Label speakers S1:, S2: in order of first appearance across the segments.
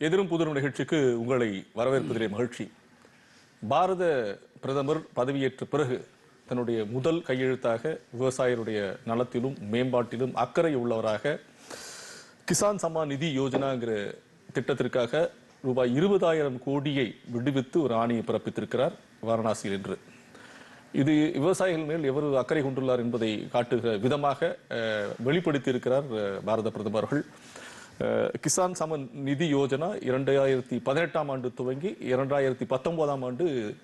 S1: எதிரும் புதிரும் நிகழ்ச்சிக்கு உங்களை வரவேற்பதிலே மகிழ்ச்சி. பாரத பிரதமர் பதவியேற்ற பிறகு தன்னுடைய முதல் கையெழுத்தாக விவசாயிகளுடைய நலத்திலும் மேம்பாட்டிலும் அக்கறை உள்ளவராக கிசான் சம்மான் நிதி யோஜனாங்கிற திட்டத்திற்காக ரூபாய் இருபதாயிரம் கோடியை விடுவித்து ஒரு ஆணையை பிறப்பித்திருக்கிறார் வாரணாசியில் என்று இது விவசாயிகள் மேல் எவ்வளவு அக்கறை கொண்டுள்ளார் என்பதை காட்டுகிற விதமாக வெளிப்படுத்தியிருக்கிறார் பாரத பிரதமர்கள் கிசான் சமன் நிதி யோஜனா இரண்டாயிரத்தி பதினெட்டாம் ஆண்டு துவங்கி இரண்டாயிரத்தி பத்தொன்பதாம் ஆண்டு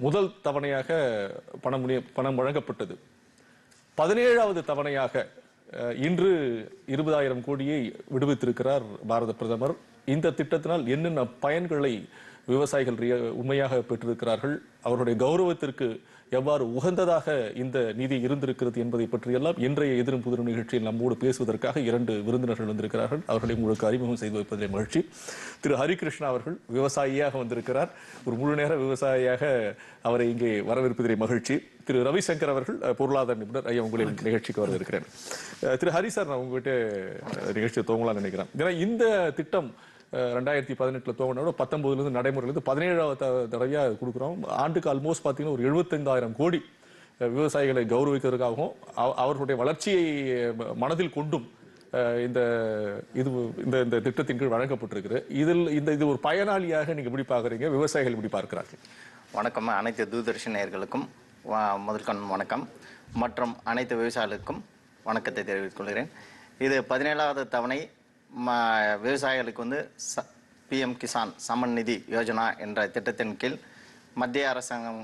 S1: முதல் தவணையாக பணம் பணம் வழங்கப்பட்டது. பதினேழாவது தவணையாக இன்று இருபதாயிரம் கோடியை விடுவித்திருக்கிறார் பாரத பிரதமர். இந்த திட்டத்தினால் என்னென்ன பயன்களை விவசாயிகள் ரிய- உண்மையாக பெற்றிருக்கிறார்கள் அவருடைய கௌரவத்திற்கு எவ்வாறு உகந்ததாக இந்த நிதி இருந்திருக்கிறது என்பதை பற்றியெல்லாம் இன்றைய எதிரும் புதிரும் நிகழ்ச்சியில் நம்மோடு பேசுவதற்காக இரண்டு விருந்தினர்கள் வந்திருக்கிறார்கள். அவர்களை உங்களுக்கு அறிமுகம் செய்து வைப்பதிலே மகிழ்ச்சி. திரு ஹரிகிருஷ்ணா அவர்கள் விவசாயியாக வந்திருக்கிறார். ஒரு முழு நேர விவசாயியாக அவரை இங்கே வரவேற்பதிலே மகிழ்ச்சி. திரு ரவிசங்கர் அவர்கள் பொருளாதார நிபுணர். ஐயா உங்களை நிகழ்ச்சிக்கு வரவேற்கிறேன். அஹ், திரு ஹரி சார் நான் உங்ககிட்ட நிகழ்ச்சியை துவங்கலாம்னு நினைக்கிறேன். ஏன்னா இந்த திட்டம் ரெண்டாயிரத்தி பதினெட்டில் துவங்கினோட பத்தொன்பதுல இருந்து இருந்து பதினேழாவது தடவையாக கொடுக்குறோம். ஆண்டுக்கு ஆல்மோஸ்ட் பார்த்தீங்கன்னா ஒரு எழுபத்தைந்தாயிரம் கோடி விவசாயிகளை கௌரவிக்கிறதுக்காகவும் அவர்களுடைய வளர்ச்சியை மனதில் கொண்டும் இந்த இது இந்த இந்த திட்டத்தின் கீழ் வழங்கப்பட்டிருக்குது இதில் இந்த இது ஒரு பயனாளியாக நீங்கள் எப்படி பார்க்குறீங்க விவசாயிகள் எப்படி பார்க்கிறார்கள்.
S2: வணக்கம். அனைத்து தூர்தர்ஷன் நேயர்களுக்கும் முதற்கண் வணக்கம். மற்றும் அனைத்து விவசாயிகளுக்கும் வணக்கத்தை தெரிவித்துக் கொள்கிறேன். இது பதினேழாவது தவணை விவசாயிகளுக்கு வந்து ச பிஎம் கிசான் சமன் நிதி யோஜனா என்ற திட்டத்தின் கீழ் மத்திய அரசாங்கம்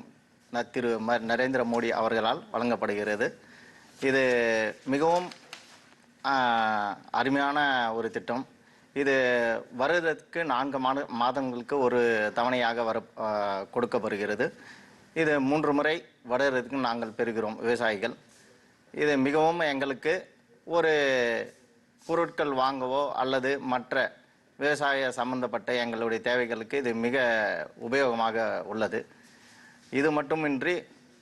S2: திரு ம நரேந்திர மோடி அவர்களால் வழங்கப்படுகிறது. இது மிகவும் அருமையான ஒரு திட்டம். இது வருவதற்கு நான்கு மாத மாதங்களுக்கு ஒரு தவணையாக வர கொடுக்கப்படுகிறது. இது மூன்று முறை வருகிறதுக்கு நாங்கள் பெறுகிறோம் விவசாயிகள். இது மிகவும் எங்களுக்கு ஒரு பொருட்கள் வாங்கவோ அல்லது மற்ற விவசாய சம்பந்தப்பட்ட எங்களுடைய தேவைகளுக்கு இது மிக உபயோகமாக உள்ளது. இது மட்டுமின்றி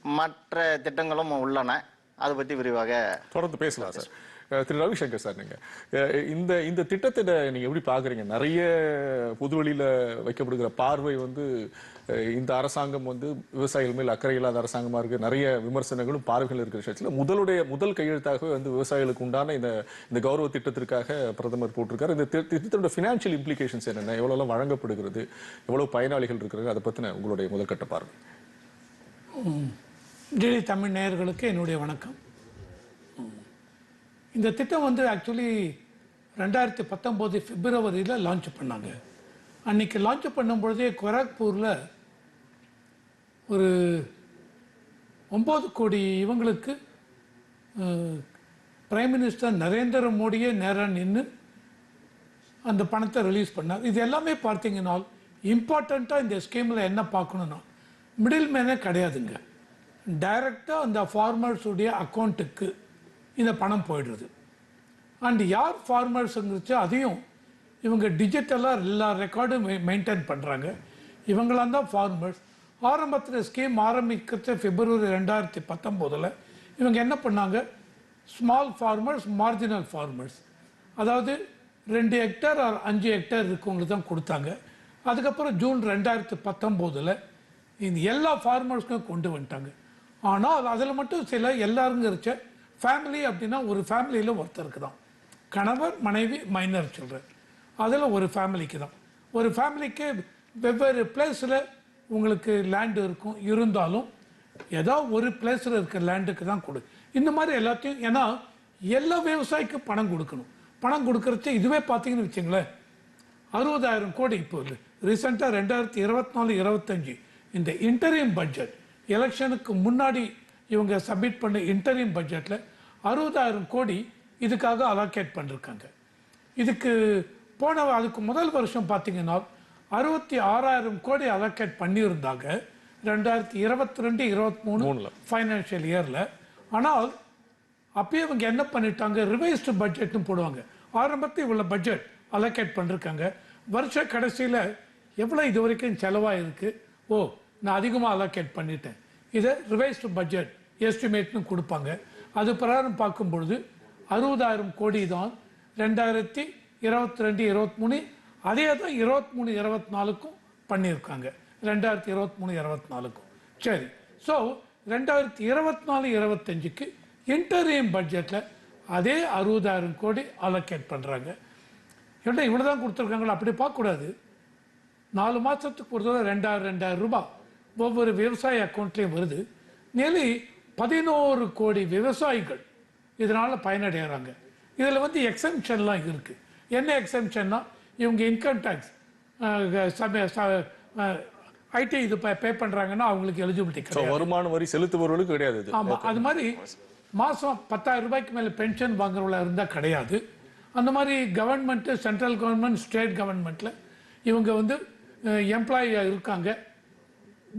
S2: மற்ற திட்டங்களும் உள்ளன. அதை பற்றி விரிவாக
S1: தொடர்ந்து பேசலாம் சார். திரு ரவிசங்கர் சார் நீங்க. இந்த இந்த திட்டத்தை நீங்க எப்படி பாக்குறீங்க? நிறைய பொதுவெளியில வைக்கப்படுகிற பார்வை வந்து இந்த அரசாங்கம் வந்து விவசாயிகள் மேல் அக்கறை இல்லாத அரசாங்கமா இருக்கு. நிறைய விமர்சனங்களும் பார்வைகள் இருக்கிற விஷயத்துல முதலுடைய முதல் கையெழுத்தாகவே வந்து விவசாயிகளுக்கு உண்டான இந்த இந்த கௌரவ திட்டத்திற்காக பிரதமர் போட்டிருக்காரு. இந்த திட்டத்தோட ஃபினான்ஷியல் இம்ப்ளிகேஷன்ஸ் என்னென்ன? எவ்வளவு வழங்கப்படுகிறது? எவ்வளவு பயனாளிகள் இருக்கிறாங்க? அதை பத்தின உங்களுடைய முதற்கட்ட பார்வை.
S3: டிடி தமிழ் நேயர்களுக்கு என்னுடைய வணக்கம். இந்த திட்டம் வந்து ஆக்சுவலி ரெண்டாயிரத்தி பத்தொம்போது பிப்ரவரியில் லான்ச் பண்ணாங்க. அன்னைக்கு லான்ச் பண்ணும்பொழுதே கொராக்பூரில் ஒரு ஒம்பது கோடி இவங்களுக்கு பிரைம் மினிஸ்டர் நரேந்திர மோடியே நேராக நின்று அந்த பணத்தை ரிலீஸ் பண்ணார். இது எல்லாமே பார்த்தீங்கன்னா இம்பார்ட்டண்ட்டாக இந்த ஸ்கீமில் என்ன பார்க்கணுன்னா மிடில் மேனே கிடையாதுங்க. டைரெக்டாக அந்த ஃபார்மர்ஸுடைய அக்கௌண்ட்டுக்கு இந்த பணம் போயிடுறது. அண்ட் யார் ஃபார்மர்ஸுங்கிறச்சு அதையும் இவங்க டிஜிட்டலாக எல்லா ரெக்கார்டும் மெயின்டைன் பண்ணுறாங்க இவங்களாம் தான் ஃபார்மர்ஸ் ஆரம்பத்தில் ஸ்கீம் ஆரம்பிக்கிறது பிப்ரவரி ரெண்டாயிரத்தி பத்தொம்போதில் இவங்க என்ன பண்ணாங்க? ஸ்மால் ஃபார்மர்ஸ் மார்ஜினல் ஃபார்மர்ஸ் அதாவது ரெண்டு ஹெக்டேர் ஆர் அஞ்சு ஹெக்டேர் இருக்கவங்களுக்கு தான் கொடுத்தாங்க. அதுக்கப்புறம் ஜூன் ரெண்டாயிரத்தி பத்தொம்போதில் இந்த எல்லா ஃபார்மர்ஸ்க்கும் கொண்டு வந்துட்டாங்க. ஆனால் அதில் மட்டும் சில எல்லாருங்கிறச்ச ஃபேமிலி அப்படின்னா ஒரு ஃபேமிலியில் ஒருத்தருக்கு தான். கணவர் மனைவி மைனர் சில்ட்ரன் அதில் ஒரு ஃபேமிலிக்கு தான். ஒரு ஃபேமிலிக்கு வெவ்வேறு பிளேஸில் உங்களுக்கு லேண்டு இருக்கும். இருந்தாலும் ஏதோ ஒரு பிளேஸில் இருக்கிற லேண்டுக்கு தான் கொடு. இந்த மாதிரி எல்லாத்தையும் ஏன்னா எல்லா விவசாயிக்கும் பணம் கொடுக்கணும். பணம் கொடுக்கறது இதுவே பார்த்தீங்கன்னு வச்சுங்களேன். அறுபதாயிரம் கோடி இப்போ ரீசெண்டாக ரெண்டாயிரத்தி இருபத்தி நாலு இருபத்தஞ்சி இந்த இன்டரியம் பட்ஜெட் எலெக்ஷனுக்கு முன்னாடி இவங்க சப்மிட் பண்ண இன்டரியம் பட்ஜெட்டில் அறுபதாயிரம் கோடி இதுக்காக அலோகேட் பண்ணிருக்காங்க. இதுக்கு போன அதுக்கு முதல் வருஷம் பார்த்தீங்கன்னா அறுபத்தி ஆறாயிரம் கோடி அலோகேட் பண்ணியிருந்தாங்க. ரெண்டாயிரத்தி இருபத்தி ரெண்டு இருபத்தி மூணு. ஃபைனான்ஷியல் இயரில் ஆனால் அப்பயே இவங்க என்ன பண்ணிட்டாங்க? ரிவைஸ்டு பட்ஜெட்னு போடுவாங்க. ஆரம்பத்தில் இவ்வளோ பட்ஜெட் அலோகேட் பண்ணிருக்காங்க. வருஷ கடைசியில் எவ்வளோ இது வரைக்கும் செலவாயிருக்கு? ஓ நான் அதிகமாக அலோகேட் பண்ணிட்டேன். இதை ரிவைஸ்டு பட்ஜெட் எஸ்டிமேட்னு கொடுப்பாங்க. அது பிரகாரம் பார்க்கும் பொழுது அறுபதாயிரம் கோடி தான் ரெண்டாயிரத்தி இருபத்தி ரெண்டு இருபத்தி மூணு அதே தான் இருபத்தி மூணு இருபத்தி நாலுக்கும் பண்ணியிருக்காங்க. ரெண்டாயிரத்தி இருபத்தி மூணு இருபத்தி நாலுக்கும் சரி ஸோ ரெண்டாயிரத்தி இருபத்தி நாலு இருபத்தஞ்சுக்கு இன்டர்வியம் பட்ஜெட்டில் அதே அறுபதாயிரம் கோடி அலோகேட் பண்ணுறாங்க ஏன்னா இவ்வளோ தான் கொடுத்துருக்காங்களா? அப்படி பார்க்கக்கூடாது. நாலு மாதத்துக்கு ஒரு தடவை ரெண்டாயிரம் ரெண்டாயிரம் ரூபாய் ஒவ்வொரு விவசாய அக்கௌண்ட்லேயும் வருது. நெலி பதினோரு கோடி விவசாயிகள் இதனால் பயனடைகிறாங்க. இதில் வந்து எக்ஸம்ஷன்லாம் இருக்குது என்ன எக்ஸம்ஷன்னா இவங்க இன்கம் டேக்ஸ் ஐடி இது பே பண்ணுறாங்கன்னா அவங்களுக்கு எலிஜிபிலிட்டி
S1: ஸோ வருமான வரி செலுத்துபவர்களுக்கு கிடையாது இது.
S3: ஆமா அது மாதிரி மாசம் பத்தாயிரம் ரூபாய்க்கு மேல பென்ஷன் வாங்குறவங்களா இருந்தா கிடையாது. அந்த மாதிரி கவர்மெண்ட் சென்ட்ரல் கவர்மெண்ட் ஸ்டேட் கவர்மெண்ட்ல இவங்க வந்து எம்ப்ளாயியா இருக்காங்க.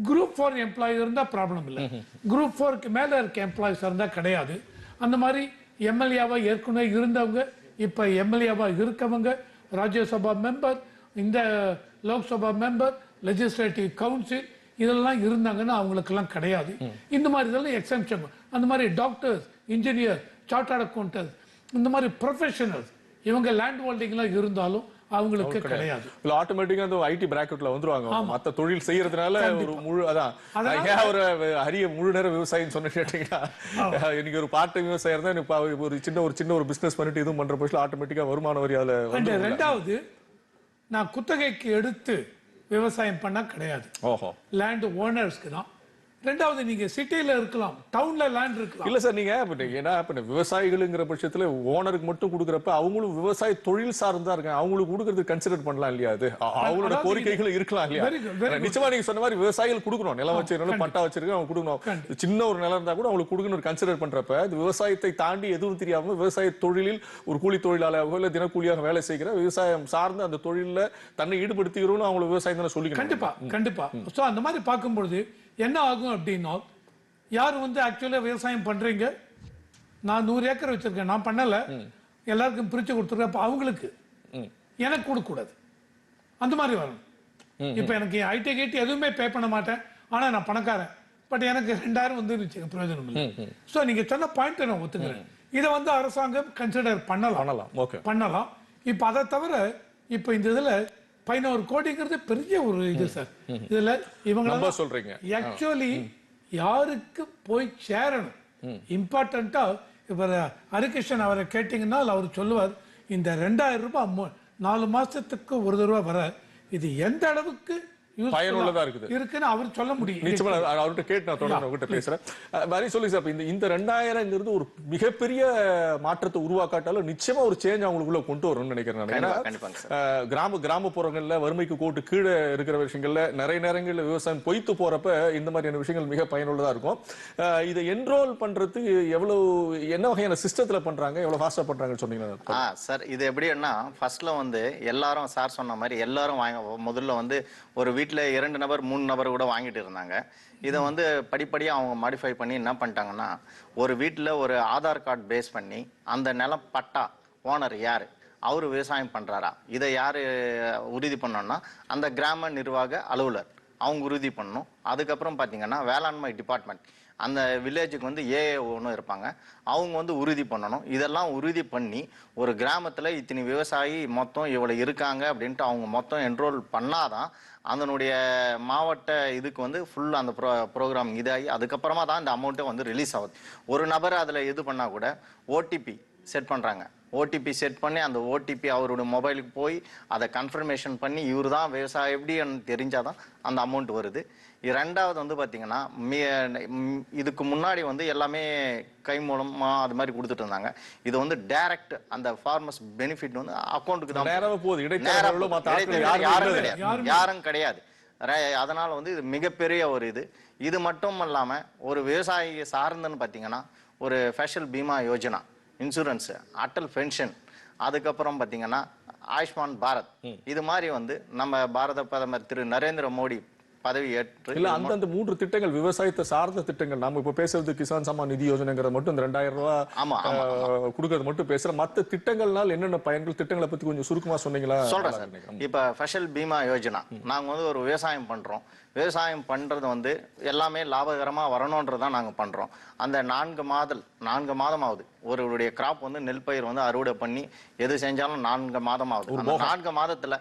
S3: குரூப் ஃபோர் எம்ப்ளாயி இருந்தால் ப்ராப்ளம் இல்லை. குரூப் ஃபோருக்கு மேலே இருக்க எம்ப்ளாயிஸ் இருந்தால் கிடையாது. அந்த மாதிரி எம்எல்ஏவாக ஏற்கனவே இருந்தவங்க இப்போ எம்எல்ஏவாக இருக்கவங்க ராஜ்யசபா மெம்பர் இந்த லோக்சபா மெம்பர் லெஜிஸ்லேட்டிவ் கவுன்சில் இதெல்லாம் இருந்தாங்கன்னா அவங்களுக்கெல்லாம் கிடையாது. இந்த மாதிரி இதெல்லாம் எக்ஸம்ஷன் அந்த மாதிரி டாக்டர்ஸ் இன்ஜினியர் சார்ட்டர்ட் அக்கௌண்டன்ஸ் இந்த மாதிரி ப்ரொஃபஷனல்ஸ் இவங்க லேண்ட் ஹோல்டிங்லாம் இருந்தாலும் அவங்களுக்கு கிடையாது.
S1: இல்ல ஆட்டோமேட்டிக்கா அந்த ஐடி பிராக்கெட்ல வந்துருவாங்க. மத்த தொழில் செய்யறதுனால ஒரு முழு அதான். ஏன் ஒரு அரிய முழு நேர விவசாயின்னு சொன்ன கேட்டீங்கன்னா இன்னைக்கு ஒரு பார்ட் டைம் விவசாயம் தான் இப்ப ஒரு சின்ன ஒரு சின்ன ஒரு பிசினஸ் பண்ணிட்டு இதுவும் பண்ற பட்சத்தில் ஆட்டோமேட்டிக்கா வருமான வரி அதுல
S3: ரெண்டாவது நான் குத்தகைக்கு எடுத்து விவசாயம் பண்ண கிடையாது.
S1: ஓஹோ.
S3: லேண்ட் ஓனர்ஸ்க்கு தான். ரெண்டாவது நீங்க சிட்டில இருக்கலாம் டவுன்ல லேண்ட் இருக்கலாம்.
S1: இல்ல சார் நீங்க ஏன்னா இப்ப விவசாயிகளுங்கிற பட்சத்துல ஓனருக்கு மட்டும் கொடுக்குறப்ப அவங்களும் விவசாய தொழில் சார்ந்தா இருக்காங்க. அவங்களுக்கு கொடுக்கறது கன்சிடர் பண்ணலாம் இல்லையா அது? அவங்களோட கோரிக்கைகளும் இருக்கலாம் இல்லையா. நிச்சயமா நீங்க சொன்ன மாதிரி விவசாயிகள் கொடுக்கணும். நிலம் வச்சிருக்கணும் பட்டா வச்சிருக்கணும் அவங்க கொடுக்கணும். சின்ன ஒரு நிலம் இருந்தா கூட அவங்களுக்கு கொடுக்கணும் கன்சிடர் பண்றப்ப இது விவசாயத்தை தாண்டி எதுவும் தெரியாம விவசாய தொழிலில் ஒரு கூலி தொழிலாளராக இல்ல தினக்கூலியாக வேலை செய்கிற விவசாயம் சார்ந்த அந்த தொழில்ல தன்னை ஈடுபடுத்திக்கிறோம்னு அவங்களுக்கு விவசாயம் தானே சொல்லிக்கணும்.
S3: கண்டிப்பா கண்டிப்பா. சோ அந்த மாதிரி பார்க்கும்பொழுது என்ன ஆகும் அப்படின்னா யார் வந்து ஆக்சுவலா விவசாயம் பண்றீங்க? நான் நூறு ஏக்கர் வச்சிருக்கேன். நான் பண்ணல. எல்லாருக்கும் பிரிச்சு கொடுத்துருக்கேன். அப்ப அவங்களுக்கு எனக்கு கொடுக்க கூடாது அந்த மாதிரி வரணும். இப்ப எனக்கு ஐடி கேட்டி எதுவுமே பே பண்ண மாட்டேன். ஆனா நான் பணக்காரன். பட் எனக்கு ரெண்டாயிரம் வந்து பிரயோஜனம் இல்லை சோ நீங்க சொன்ன பாயிண்ட் நான் ஒத்துக்கிறேன். இதை வந்து அரசாங்கம் கன்சிடர் பண்ணலாம்.
S1: பண்ணலாம்.
S3: இப்ப அதை தவிர இப்ப இந்த இதுல பதினோரு கோடிங்கிறது பெரிய ஒரு இது சார். இதுல இவங்க
S1: சொல்றீங்க.
S3: ஆக்சுவலி யாருக்கு போய் சேரணும்? இம்பார்ட்டண்டா இவர் ஹரிகிருஷ்ணன் அவரை கேட்டீங்கன்னா அவர் சொல்லுவார் இந்த ரெண்டாயிரம் ரூபாய் நாலு மாசத்துக்கு ஒரு தடவை வர இது எந்த அளவுக்கு
S1: பயனுள்ளதா இருக்குது.
S3: இருக்குன்னு அவர் சொல்ல முடியும்.
S1: நிச்சயமா அவர்கிட்ட கேட்டு நான் தொடர்ந்து அவர்கிட்ட பேசுறேன். வரி சொல்லி சார் இந்த இந்த ரெண்டாயிரங்கிறது ஒரு மிகப்பெரிய மாற்றத்தை உருவாக்காட்டாலும் நிச்சயமா ஒரு சேஞ்ச் அவங்களுக்குள்ள கொண்டு வரும்னு நினைக்கிறேன் நான். ஏன்னா கிராம கிராமப்புறங்கள்ல வறுமைக்கு கோட்டு கீழே இருக்கிற விஷயங்கள்ல நிறைய நேரங்கள்ல விவசாயம் பொய்த்து போறப்ப இந்த மாதிரியான விஷயங்கள் மிக பயனுள்ளதா இருக்கும். அஹ், இதை என்ரோல் பண்றதுக்கு எவ்வளவு என்ன வகையான சிஸ்டத்துல பண்றாங்க எவ்வளவு ஃபாஸ்டா பண்றாங்கன்னு சொன்னீங்கன்னா
S2: சார் இது எப்படின்னா ஃபர்ஸ்ட்ல வந்து எல்லாரும் சார் சொன்ன மாதிரி எல்லாரும் வாங்க முதல்ல வந்து ஒரு வீட்டில் இரண்டு நபர் மூணு நபர் கூட வாங்கிட்டு இருந்தாங்க. இதை வந்து படிப்படியாக அவங்க மாடிஃபை பண்ணி என்ன பண்ணிட்டாங்கன்னா ஒரு வீட்டில் ஒரு ஆதார் கார்டு பேஸ் பண்ணி அந்த நிலம் பட்டா ஓனர் யார்? அவர் விவசாயம் பண்ணுறாரா இதை யார் உறுதி பண்ணோம்னா அந்த கிராம நிர்வாக அலுவலர். அவங்க உறுதி பண்ணணும். அதுக்கப்புறம் பார்த்தீங்கன்னா வேளாண்மை டிபார்ட்மெண்ட் அந்த வில்லேஜுக்கு வந்து ஏஏ ஒன்று இருப்பாங்க. அவங்க வந்து உறுதி பண்ணணும். இதெல்லாம் உறுதி பண்ணி ஒரு கிராமத்தில் இத்தனை விவசாயி மொத்தம் இவ்வளோ இருக்காங்க அப்படின்ட்டு அவங்க மொத்தம் என்ரோல் பண்ணாதான் அதனுடைய மாவட்ட இதுக்கு வந்து ஃபுல் அந்த ப்ரோ ப்ரோக்ராம் இதாகி அதுக்கப்புறமா தான் இந்த அமௌண்ட்டை வந்து ரிலீஸ் ஆகுது. ஒரு நபர் அதில் இது பண்ணால் கூட ஓடிபி செட் பண்ணுறாங்க ஓடிபி செட் பண்ணி அந்த ஓடிபி அவரோட மொபைலுக்கு போய் அதை கன்ஃபர்மேஷன் பண்ணி இவர் தான் விவசாயம் எப்படின்னு தெரிஞ்சாதான் அந்த அமௌண்ட் வருது. ரெண்டாவது வந்து பார்த்தீங்கன்னா இதுக்கு முன்னாடி வந்து எல்லாமே கை மூலமா அது மாதிரி கொடுத்துட்டு இருந்தாங்க. இது வந்து டைரக்ட் அந்த ஃபார்மர்ஸ் பெனிஃபிட் வந்து அக்கௌண்ட்டுக்கு தான்
S1: போகுது. யாருமே.
S2: கிடையாது. யாரும் கிடையாது. அதனால வந்து இது மிகப்பெரிய ஒரு இது. இது மட்டும் இல்லாம ஒரு விவசாயியை சார்ந்துன்னு பார்த்தீங்கன்னா ஒரு ஃபேஷல் பீமா யோஜனா இன்சூரன்ஸ் அட்டல் பென்ஷன் அதுக்கப்புறம் பார்த்தீங்கன்னா ஆயுஷ்மான் பாரத். இது மாதிரி வந்து நம்ம பாரத பிரதமர் திரு நரேந்திர மோடி பதவி ஏற்று
S1: இல்ல அந்தந்த மூன்று திட்டங்கள் விவசாயத்தை சார்ந்த திட்டங்கள். நாம இப்ப பேசுறது கிசான் சம்மான் நிதி யோஜனைங்கிறது மட்டும் இந்த ரெண்டாயிரம் ரூபாய் கொடுக்கறது மட்டும் பேசுற மத்த திட்டங்கள்னால என்னென்ன பயன்கள் திட்டங்களை பத்தி கொஞ்சம் சுருக்கமா சொன்னீங்களா?
S2: சொல்றேன் சார். இப்ப ஃபெஷல் பீமா யோஜனா. நாங்க வந்து ஒரு விவசாயம் பண்றோம். விவசாயம் பண்ணுறது வந்து எல்லாமே லாபகரமாக வரணுன்றது தான் நாங்கள் பண்ணுறோம் அந்த நான்கு மாதல் நான்கு மாதம் ஆகுது ஒருவருடைய கிராப் வந்து நெல் பயிர் வந்து அறுவடை பண்ணி எது செஞ்சாலும் நான்கு மாதம் ஆகுது அந்த நான்கு மாதத்துல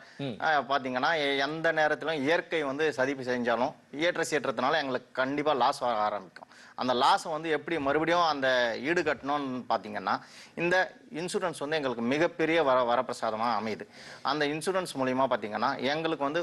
S2: எ- எந்த நேரத்திலும் இயற்கை வந்து சதிப்பு செஞ்சாலும் ஏற்ற சீற்றத்தினால எங்களுக்கு கண்டிப்பா லாஸ் வர ஆரம்பிக்கும். அந்த லாஸை வந்து எப்படி மறுபடியும் அந்த ஈடு கட்டணும்னு பார்த்தீங்கன்னா இந்த இன்சூரன்ஸ் வந்து எங்களுக்கு மிகப்பெரிய வர வரப்பிரசாதமாக அமையுது. அந்த இன்சூரன்ஸ் மூலியமா பார்த்தீங்கன்னா எங்களுக்கு வந்து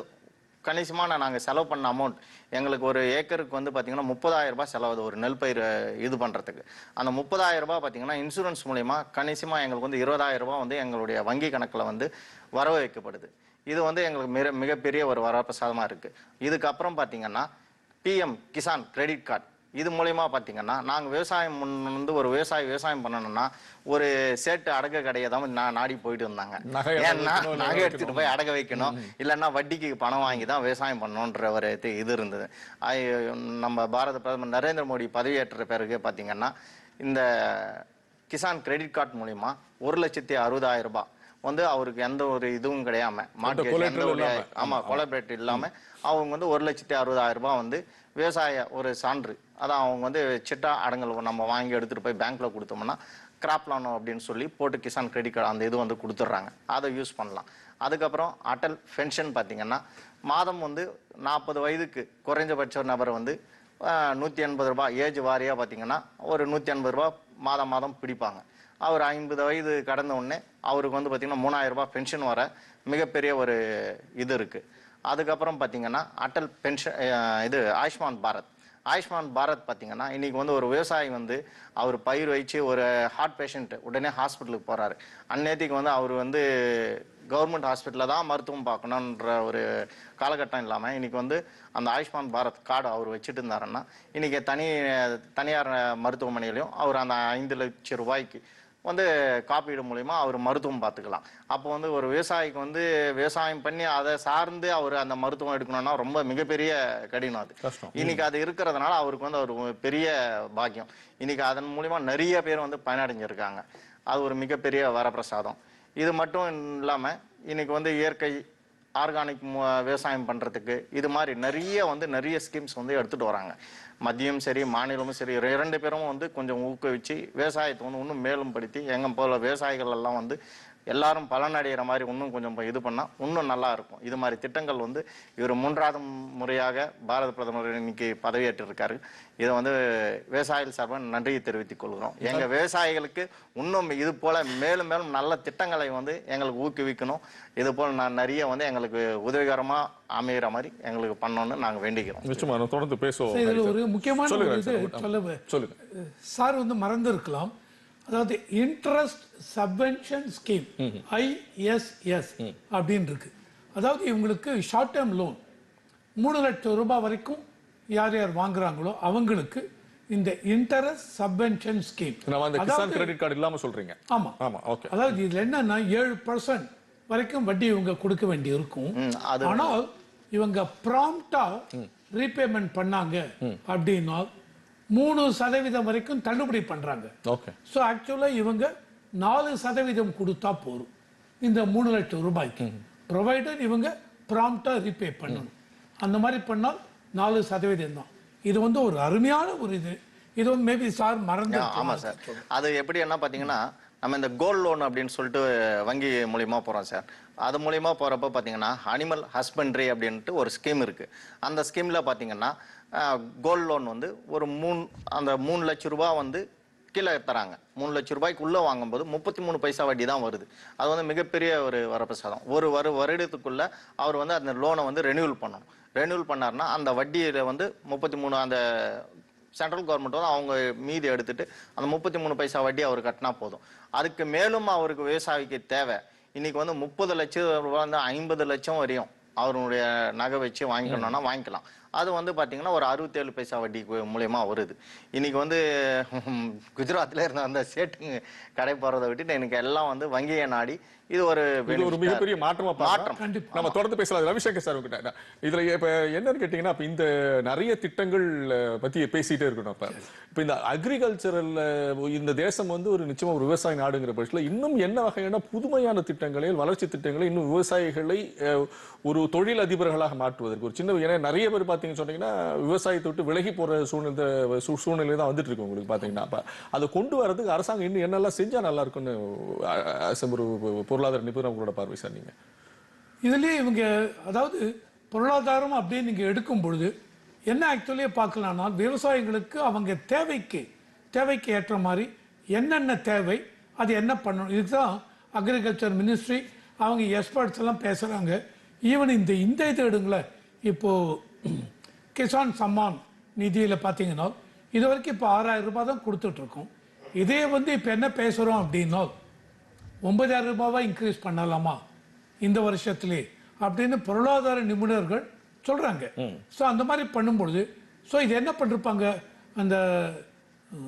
S2: கணிசமான நாங்கள் செலவு பண்ண அமௌண்ட் எங்களுக்கு ஒரு ஏக்கருக்கு வந்து பார்த்திங்கன்னா முப்பதாயிரம் ரூபாய் செலவுது ஒரு நெல் பயிர் இது பண்ணுறதுக்கு அந்த முப்பதாயிரம் ரூபாய் பார்த்தீங்கன்னா இன்சூரன்ஸ் மூலிமா கணிசமாக எங்களுக்கு வந்து இருபதாயிரம் ரூபாய் வந்து எங்களுடைய வங்கி கணக்கில் வந்து வரவு வைக்கப்படுது இது வந்து எங்களுக்கு மிக மிகப்பெரிய ஒரு வரப்பிரசாதமாக இருக்குது இதுக்கப்புறம் பார்த்தீங்கன்னா பிஎம் கிசான் கிரெடிட் கார்டு இது மூலயமா பார்த்தீங்கன்னா நாங்கள் விவசாயம் வந்து ஒரு விவசாயி விவசாயம் பண்ணணும்னா ஒரு சேட்டு அடக்க கடையை தான் நான் நாடி போயிட்டு இருந்தாங்க
S1: அடகு
S2: ஏன்னா நகை எடுத்துட்டு போய் அடக வைக்கணும். இல்லைன்னா வட்டிக்கு பணம் வாங்கி தான் விவசாயம் பண்ணணுன்ற ஒரு இது இது இருந்தது. நம்ம பாரத பிரதமர் நரேந்திர மோடி பதவியேற்ற பிறகு பார்த்தீங்கன்னா இந்த கிசான் கிரெடிட் கார்டு மூலியமா ஒரு லட்சத்தி அறுபதாயிரம் ரூபாய் வந்து அவருக்கு எந்த ஒரு இதுவும் கிடையாம மார்க்கெட் எந்த ஒரு. ஆமா கொலபரேட் இல்லாம அவங்க வந்து ஒரு லட்சத்தி அறுபதாயிரம் ரூபாய் வந்து விவசாய ஒரு சான்று. அதான் அவங்க வந்து சிட்டா அடங்கல் நம்ம வாங்கி எடுத்துட்டு போய் பேங்க்ல கொடுத்தோம்னா கிராப் லோன் அப்படின்னு சொல்லி போட்டு கிசான் கிரெடிட் கார்டு அந்த இது வந்து கொடுத்துட்றாங்க. அதை யூஸ் பண்ணலாம். அதுக்கப்புறம் அட்டல் பென்ஷன் பார்த்தீங்கன்னா மாதம் வந்து நாற்பது வயதுக்கு குறைஞ்சபட்ச நபர் வந்து நூற்றி எண்பது ரூபா ஏஜ் வாரியாக பார்த்தீங்கன்னா ஒரு நூற்றி எண்பது ரூபா மாதம் மாதம் பிடிப்பாங்க. அவர் ஐம்பது வயது கடந்த உடனே அவருக்கு வந்து பார்த்திங்கன்னா மூணாயிரம் ரூபாய் பென்ஷன் வர மிகப்பெரிய ஒரு இது இருக்குது அதுக்கப்புறம் பார்த்தீங்கன்னா அட்டல் பென்ஷன் இது ஆயுஷ்மான் பாரத். ஆயுஷ்மான் பாரத் பார்த்தீங்கன்னா இன்றைக்கி வந்து ஒரு விவசாயி வந்து அவர் பயிர் வச்சு ஒரு ஹார்ட் பேஷண்ட் உடனே ஹாஸ்பிட்டலுக்கு போகிறாரு அந்நேரத்துக்கு வந்து அவர் வந்து கவர்மெண்ட் ஹாஸ்பிட்டலில் தான் மருத்துவம் பார்க்கணுன்ற ஒரு காலகட்டம் இல்லாமல் இன்றைக்கி வந்து அந்த ஆயுஷ்மான் பாரத் கார்டு அவர் வச்சுட்டு இருந்தாருன்னா இன்றைக்கி தனி தனியார் மருத்துவமனையிலையும் அவர் அந்த ஐந்து லட்சம் ரூபாய்க்கு வந்து காப்பீடு மூலியமா அவர் மருத்துவம் பார்த்துக்கலாம். அப்போ வந்து ஒரு விவசாயிக்கு வந்து விவசாயம் பண்ணி அதை சார்ந்து அவர் அந்த மருத்துவம் எடுக்கணும்னா ரொம்ப மிகப்பெரிய கடினம் அது. இன்னைக்கு அது இருக்கிறதுனால அவருக்கு வந்து ஒரு பெரிய பாக்கியம். இன்னைக்கு அதன் மூலியமா நிறைய பேர் வந்து பயனடைஞ்சிருக்காங்க. அது ஒரு மிகப்பெரிய வரப்பிரசாதம். இது மட்டும் இல்லாம இன்னைக்கு வந்து இயற்கை ஆர்கானிக் விவசாயம் பண்ணுறதுக்கு இது மாதிரி நிறைய வந்து நிறைய ஸ்கீம்ஸ் வந்து எடுத்துகிட்டு வராங்க. மத்தியம் சரி மாநிலமும் சரி இரண்டு பேரும் வந்து கொஞ்சம் ஊக்குவிச்சு விவசாயத்தை வந்து இன்னும் மேலும் படுத்தி எங்கே போல விவசாயிகள் எல்லாம் வந்து எல்லாரும் பலனடைகிற மாதிரி இன்னும் கொஞ்சம் இது பண்ணா இன்னும் நல்லா இருக்கும். இது மாதிரி திட்டங்கள் வந்து இவர் மூன்றாவது முறையாக பாரத பிரதமர் இன்னைக்கு பதவியேற்று இருக்காரு இதை வந்து விவசாயிகள் சார்பாக நன்றியை தெரிவித்துக் கொள்கிறோம். எங்க விவசாயிகளுக்கு இன்னும் இது போல மேலும் மேலும் நல்ல திட்டங்களை வந்து எங்களுக்கு ஊக்குவிக்கணும். இது போல் நான் நிறைய வந்து எங்களுக்கு உதவிகரமா அமைகிற மாதிரி எங்களுக்கு பண்ணணும்னு நாங்க வேண்டிக்கிறோம்.
S1: தொடர்ந்து பேசுவோம்.
S3: ஒரு முக்கியமான
S1: சொல்லுங்க சார்.
S3: சொல்ல
S1: சொல்லுங்க.
S3: சார் வந்து மறந்துருக்கலாம். அதாவது இன்ட்ரஸ்ட் சப்வென்ஷன் ஸ்கீம் ஐஎஸ்எஸ் அப்படின்னு இருக்கு அதாவது இவங்களுக்கு ஷார்ட் டேர்ம் லோன் மூணு லட்சம் ரூபாய் வரைக்கும் யார் யார் வாங்குறாங்களோ அவங்களுக்கு இந்த இன்ட்ரஸ்ட் சப்வென்ஷன் ஸ்கீம்
S1: நம்ம அந்த கிசான் கிரெடிட் கார்டு இல்லாம சொல்றீங்க.
S3: ஆமா.
S1: ஆமா ஓகே
S3: அதாவது இதுல என்னன்னா ஏழு பர்சன்ட் வரைக்கும் வட்டி இவங்க கொடுக்க வேண்டி இருக்கும் ஆனால் இவங்க ப்ராம்ப்டா ரீபேமெண்ட் பண்ணாங்க அப்படின்னா மூணு சதவீதம் வரைக்கும் தள்ளுபடி பண்றாங்க.
S1: ஓகே
S3: ஸோ ஆக்சுவலா இவங்க நாலு சதவீதம் கொடுத்தா போதும். இந்த மூணு லட்சம் ரூபாய்க்கு. ப்ரொவைடர் இவங்க ப்ராம்ப்டா ரீபே பண்ணணும். அந்த மாதிரி பண்ணால் நாலு சதவீதம் தான். இது வந்து ஒரு அருமையான ஒரு இது. இது வந்து மேபி சார் மறந்து
S2: ஆ, ஆமா சார் அது எப்படி என்ன பாத்தீங்கன்னா நம்ம இந்த கோல்ட் லோன் அப்படின்னு சொல்லிட்டு வங்கி மூலியமா போறோம் சார் அது மூலயமா போகிறப்ப பார்த்தீங்கன்னா அனிமல் ஹஸ்பண்ட்ரி அப்படின்ட்டு ஒரு ஸ்கீம் இருக்குது அந்த ஸ்கீமில் பார்த்தீங்கன்னா கோல்ட் லோன் வந்து ஒரு மூணு அந்த மூணு லட்சம் ரூபா வந்து கீழே தராங்க. மூணு லட்சம் ரூபாய்க்கு உள்ளே வாங்கும்போது முப்பத்தி மூணு பைசா வட்டி தான் வருது. அது வந்து மிகப்பெரிய ஒரு வரப்பிரசாதம். ஒரு வரு வருடத்துக்குள்ளே அவர் வந்து அந்த லோனை வந்து ரெனியூல் பண்ணணும். ரெனியூல் பண்ணாருன்னா அந்த வட்டியில் வந்து முப்பத்தி மூணு அந்த சென்ட்ரல் கவர்மெண்ட் வந்து அவங்க மீதி எடுத்துட்டு அந்த முப்பத்தி மூணு பைசா வட்டி அவர் கட்டினா போதும். அதுக்கு மேலும் அவருக்கு விவசாயிக்கு தேவை. இன்னைக்கு வந்து முப்பது லட்சம் ரூபாய் வந்து ஐம்பது லட்சம் வரையும் அவருடைய நகை வச்சு வாங்கிக்கணும்னா வாங்கிக்கலாம். அது வந்து பாத்தீங்கன்னா ஒரு அறுபத்தேழு பைசா வட்டி மூலியமா வருது. இன்னைக்கு வந்து குஜராத்ல இருந்த அந்த சேட்டுங்க கடை போறதை விட்டுட்டு எனக்கு எல்லாம் வந்து வங்கியை நாடி இது ஒரு
S1: ஒரு மிகப்பெரிய மாற்றமா
S2: மாற்றம்.
S3: கண்டிப்பா.
S1: நம்ம தொடர்ந்து பேசலாம். ரவிசங்கர் சார் உங்ககிட்ட. இதுல இப்ப என்னன்னு கேட்டீங்கன்னா இப்ப இந்த நிறைய திட்டங்கள் பத்தி பேசிட்டே இருக்கணும் இப்ப இப்ப இந்த அக்ரிகல்ச்சரல் இந்த தேசம் வந்து ஒரு நிச்சயமா ஒரு விவசாய நாடுங்கிற பட்சத்துல இன்னும் என்ன வகையான புதுமையான திட்டங்களை வளர்ச்சி திட்டங்களை இன்னும் விவசாயிகளை ஒரு தொழில் அதிபர்களாக மாற்றுவதற்கு ஒரு சின்ன ஏன்னா நிறைய பேர் பாத்தீங்கன்னா பார்த்தீங்கன்னு சொன்னீங்கன்னா விவசாயத்தை விட்டு விலகி போகிற சூழ்நிலை சூழ்நிலை தான் வந்துட்டு இருக்கு உங்களுக்கு பார்த்தீங்கன்னா அப்போ அதை கொண்டு வரதுக்கு அரசாங்கம் இன்னும் என்னெல்லாம் செஞ்சால் நல்லாயிருக்கும்னு ஒரு பொருளாதார நிபுணர் உங்களோட பார்வை சார் நீங்கள்
S3: இதுலேயே இவங்க அதாவது பொருளாதாரம் அப்படின்னு நீங்கள் எடுக்கும் பொழுது என்ன ஆக்சுவலியே பார்க்கலாம்னா விவசாயிகளுக்கு அவங்க தேவைக்கு தேவைக்கு ஏற்ற மாதிரி என்னென்ன தேவை அது என்ன பண்ணணும். இதுதான் அக்ரிகல்ச்சர் மினிஸ்ட்ரி அவங்க எக்ஸ்பர்ட்ஸ் எல்லாம் பேசுகிறாங்க ஈவன் இந்த இந்த இது எடுங்களேன். இப்போது கிசான் சம்மான் நிதியில பார்த்தீங்கன்னா இது வரைக்கும் இப்போ ஆறாயிரம் ரூபாய் தான் கொடுத்துட்டு இருக்கோம் இதே வந்து இப்போ என்ன பேசுறோம் அப்படின்னா ஒன்பதாயிரம் ரூபாவா இன்க்ரீஸ் பண்ணலாமா இந்த வருஷத்திலே அப்படின்னு பொருளாதார நிபுணர்கள் சொல்றாங்க. ஸோ அந்த மாதிரி பண்ணும்பொழுது ஸோ இது என்ன பண்ணிருப்பாங்க? அந்த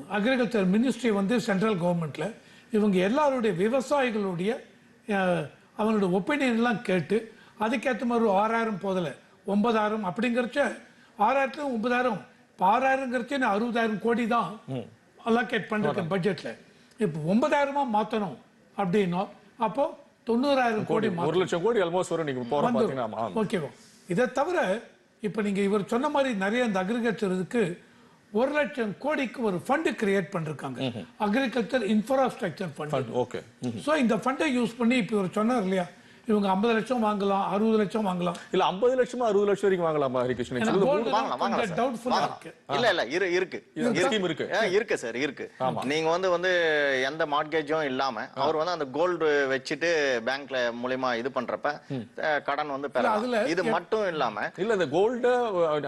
S3: அக்ரிகல்ச்சர் மினிஸ்ட்ரி வந்து சென்ட்ரல் கவர்மெண்ட்ல இவங்க எல்லாருடைய விவசாயிகளுடைய அஹ், அவங்களுடைய ஒப்பீனியன் எல்லாம் கேட்டு அதுக்கேற்ற மாதிரி ஒரு ஆறாயிரம் போதல ஒன்பதாயிரம் அப்படிங்கிறச்ச ஆறாயிரத்துல ஒன்பதாயிரம். இப்போ நான் அறுபதாயிரம் கோடி தான் அலோகேட் பண்ணிருக்கேன் பட்ஜெட்ல இப்போ ஒன்பதாயிரமா மாத்தணும் அப்படின்னா அப்போ தொண்ணூறாயிரம் கோடி.
S1: ஒரு லட்சம் கோடி ஆல்மோஸ்ட் வரும். நீங்க போற பாத்தீங்கன்னா ஆமா.
S3: ஓகேவா இதை தவிர இப்போ நீங்க இவர் சொன்ன மாதிரி நிறைய இந்த அக்ரிகல்ச்சர் இதுக்கு ஒரு லட்சம் கோடிக்கு ஒரு ஃபண்ட் கிரியேட் பண்ணிருக்காங்க. Agriculture infrastructure fund
S1: okay
S3: so இந்த ஃபண்டை யூஸ் பண்ணி இப்போ இவர் சொன்னார் இல்லையா? இவங்க ஐம்பது லட்சம் வாங்கலாம் அறுபது லட்சம் வாங்கலாம்.
S1: இல்ல 50 லட்சமா அறுபது லட்சம் வரைக்கும் வாங்கலாமா ஹரிகிருஷ்ணன்.
S3: டவுட்ஃபுல்லா. இருக்கு.
S2: இல்ல இல்ல இரு இருக்கு.
S1: இருக்கு. இருக்கு.
S2: ஆ, இருக்கு சார் இருக்கு. நீங்க வந்து வந்து எந்த மார்க்கேஜும் இல்லாம அவர் வந்து அந்த கோல்டு வச்சுட்டு பேங்க்ல மூலியமா இது பண்றப்ப கடன் வந்து பெறலாம். இது மட்டும் இல்லாம
S1: இல்ல இந்த கோல்ட